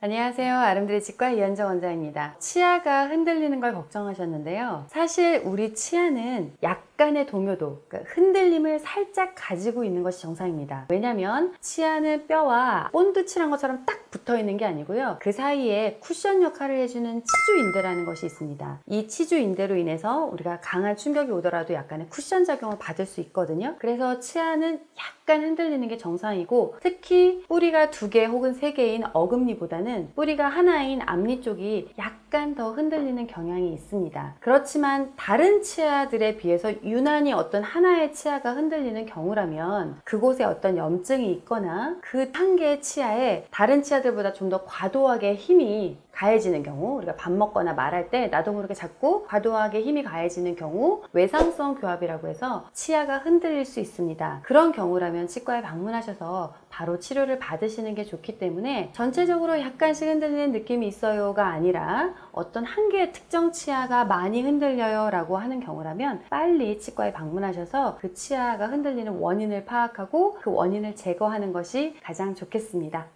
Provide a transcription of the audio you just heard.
안녕하세요. 아름드리 치과 이현정 원장입니다. 치아가 흔들리는 걸 걱정하셨는데요. 사실 우리 치아는 약 간의 동요도, 그러니까 흔들림을 살짝 가지고 있는 것이 정상입니다. 왜냐면 치아는 뼈와 본드 칠한 것처럼 딱 붙어 있는 게 아니고요. 그 사이에 쿠션 역할을 해주는 치주인대라는 것이 있습니다. 이 치주인대로 인해서 우리가 강한 충격이 오더라도 약간의 쿠션 작용을 받을 수 있거든요. 그래서 치아는 약간 흔들리는 게 정상이고 특히 뿌리가 두 개 혹은 세 개인 어금니보다는 뿌리가 하나인 앞니 쪽이 약간 더 흔들리는 경향이 있습니다. 그렇지만 다른 치아들에 비해서 유난히 어떤 하나의 치아가 흔들리는 경우라면 그곳에 어떤 염증이 있거나 그 한 개의 치아에 다른 치아들보다 좀 더 과도하게 힘이 가해지는 경우 우리가 밥 먹거나 말할 때 나도 모르게 자꾸 과도하게 힘이 가해지는 경우 외상성 교합이라고 해서 치아가 흔들릴 수 있습니다. 그런 경우라면 치과에 방문하셔서 바로 치료를 받으시는 게 좋기 때문에 전체적으로 약간씩 흔들리는 느낌이 있어요가 아니라 어떤 한 개의 특정 치아가 많이 흔들려요 라고 하는 경우라면 빨리 치과에 방문하셔서 그 치아가 흔들리는 원인을 파악하고 그 원인을 제거하는 것이 가장 좋겠습니다.